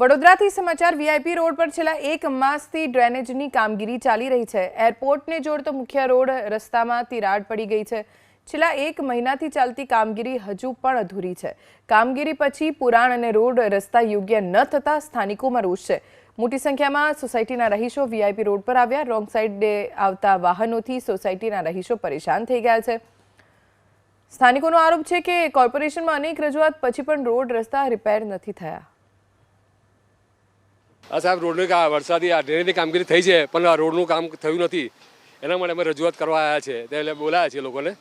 વડોદરાથી સમાચાર VIP road પર છેલ્લા એક માસથી ડ્રેનેજની કામગીરી ચાલી રહી છે. એરપોર્ટને જોડતો મુખ્ય રોડ રસ્તામાં તિરાડ પડી ગઈ છે. છેલ્લા એક મહિનાથી ચાલતી કામગીરી હજુ પણ અધૂરી છે. કામગીરી પછી પુરાણ અને રોડ રસ્તા યોગ્ય ન થતાં સ્થાનિકોમાં રોષ છે. મોટી સંખ્યામાં સોસાયટીના રહીશો વીઆઈપી રોડ પર આવ્યા. રોંગ સાઈડે આવતા વાહનોથી સોસાયટીના રહીશો પરેશાન થઈ ગયા છે. સ્થાનિકોનો આરોપ છે કે કોર્પોરેશનમાં અનેક રજૂઆત પછી પણ રોડ રસ્તા રિપેર નથી થયા. આ સાહેબ, રોડની આ વરસાદી આ ડ્રેનેજની કામગીરી થઈ છે, પણ આ રોડનું કામ થયું નથી. એના માટે અમે રજૂઆત કરવા આવ્યા છે. એટલે બોલાયા છીએ લોકોને.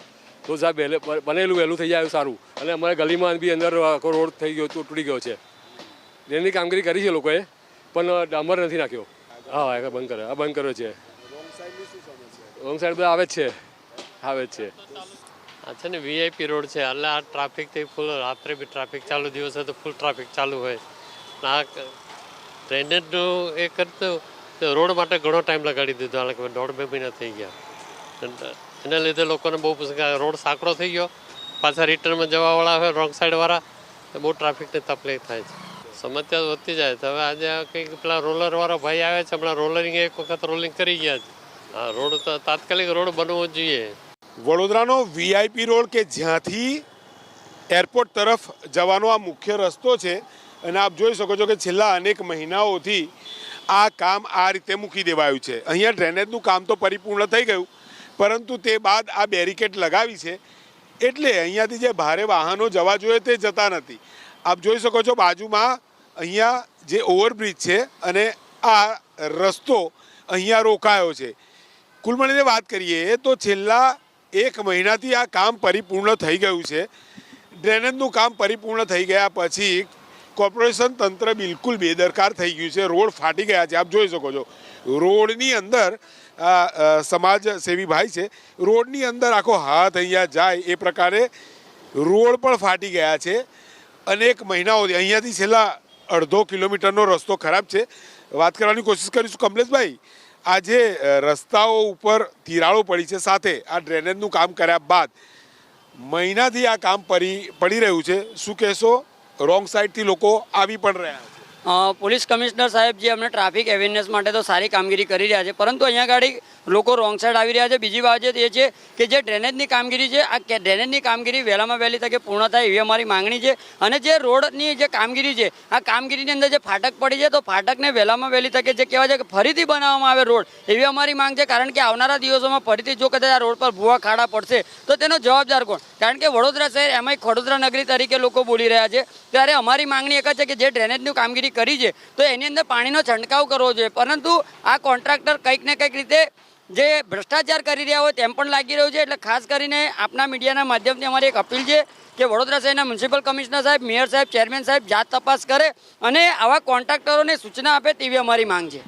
તો સાહેબ વહેલે- બનેલું વહેલું થઈ જાય સારું. અને અમારે ગલીમાં બી અંદર આખો રોડ થઈ ગયો, તો, તૂટી ગયો છે. ડ્રેનની કામગીરી કરી છે લોકોએ, પણ ડામર નથી નાખ્યો. હા, એ બંધ કર્યો આ બંધ કર્યો છે. રોંગ સાઈડ બધા આવે જ છે. આવે જ છે. આ છે ને વીઆઈપી રોડ છે. એટલે આ ટ્રાફિકથી ફૂલ રાત્રે બી ટ્રાફિક ચાલુ, દિવસે તો ફૂલ ટ્રાફિક ચાલુ હોય. આ ડ્રેનેજનું એ કરતું રોડ માટે ઘણો ટાઈમ લગાડી દીધો. કે દોઢ બે મહિના થઈ ગયા. એના લીધે લોકોને બહુ રોડ સાંકડો થઈ ગયો. પાછા રિટર્નમાં જવાવાળા હોય રોંગ સાઈડવાળા બહુ ટ્રાફિકની તકલીફ થાય છે. સમસ્યા વધતી જાય તો હવે આજે આ કંઈક પેલા રોલરવાળા ભાઈ આવે છે, હમણાં રોલરિંગ એક વખત રોલિંગ કરી ગયા છે. હા રોડ તાત્કાલિક રોડ બનવો જોઈએ. વડોદરાનો વીઆઈપી રોડ કે જ્યાંથી એરપોર્ટ તરફ જવાનો આ મુખ્ય રસ્તો છે અને આપ જોઈ શકો છો કે છેલ્લા અનેક મહિનાઓથી આ કામ આ રીતે મૂકી દેવાયું છે. અહીંયા ડ્રેનેજનું કામ તો પરિપૂર્ણ થઈ ગયું, પરંતુ તે બાદ આ બેરિકેડ લગાવી છે. એટલે અહીંયાથી જે ભારે વાહનો જવા જોઈએ તે જતા નથી. આપ જોઈ શકો છો બાજુમાં અહીંયા જે ઓવરબ્રિજ છે અને આ રસ્તો અહીંયા રોકાયો છે. કુલ મળીને વાત કરીએ તો છેલ્લા એક મહિનાથી આ કામ પરિપૂર્ણ થઈ ગયું છે. ડ્રેનેજનું કામ પરિપૂર્ણ થઈ ગયા પછી કોર્પોરેશન તંત્ર બિલકુલ બેદરકાર થઈ ગયું છે. રોડ ફાટી ગયા છે. આપ જોઈ શકો છો. રોડની અંદર સમાજ સેવી ભાઈ છે. રોડની અંદર આખો હાથ અહીંયા જાય એ પ્રકારે રોડ પણ ફાટી ગયા છે. અનેક મહિનાઓથી અહીંયાથી છેલ્લા અડધો કિલોમીટરનો રસ્તો ખરાબ છે. વાત કરવાની કોશિશ કરીશું. કમલેશભાઈ, આજે રસ્તાઓ ઉપર તિરાડો પડી છે સાથે. આ ડ્રેનેજનું કામ કર્યા બાદ મહિનાથી આ કામ પડી પડી રહ્યું છે. શું કહેશો? રોંગ સાઈડથી લોકો આવી પણ રહ્યા પોલીસ કમિશનર સાહેબ જે અમને ટ્રાફિક અવેરનેસ માટે તો સારી કામગીરી કરી રહ્યા છે, પરંતુ અહીંયા ગાડી લોકો રોંગ સાઈડ આવી રહ્યા છે. બીજી વાત એ છે કે જે ડ્રેનેજની કામગીરી છે, આ ડ્રેનેજની કામગીરી વહેલામાં વહેલી તકે પૂર્ણ થાય એવી અમારી માંગણી છે. અને જે રોડની જે કામગીરી છે, આ કામગીરીની અંદર જે ફાટક પડી છે, તો ફાટકને વહેલામાં વહેલી તકે જે કહેવાય છે કે ફરીથી બનાવવામાં આવે રોડ, એવી અમારી માંગ છે. કારણ કે આવનારા દિવસોમાં ફરીથી જો કદાચ આ રોડ પર ભૂવા ખાડા પડશે, તો તેનો જવાબદાર કોણ? કારણ કે વડોદરા શહેર એમાંય ખડોદરા નગરી તરીકે લોકો બોલી રહ્યા છે. ત્યારે અમારી માંગણી એક છે કે જે ડ્રેનેજની કામગીરી કરી છે, તો એની અંદર પાણીનો છંટકાવ કરવો જોઈએ. પરંતુ આ કોન્ટ્રાક્ટર કંઈક ને કંઈક રીતે જે ભ્રષ્ટાચાર કરી રહ્યા હોય તેમ પણ લાગી રહ્યું છે. એટલે ખાસ કરીને આપના મીડિયાના માધ્યમથી અમારી એક અપીલ છે કે વડોદરા શહેરના મ્યુનિસિપલ કમિશનર સાહેબ, મેયર સાહેબ, ચેરમેન સાહેબ જાત તપાસ કરે અને આવા કોન્ટ્રાક્ટરોને સૂચના આપે તેવી અમારી માંગ છે.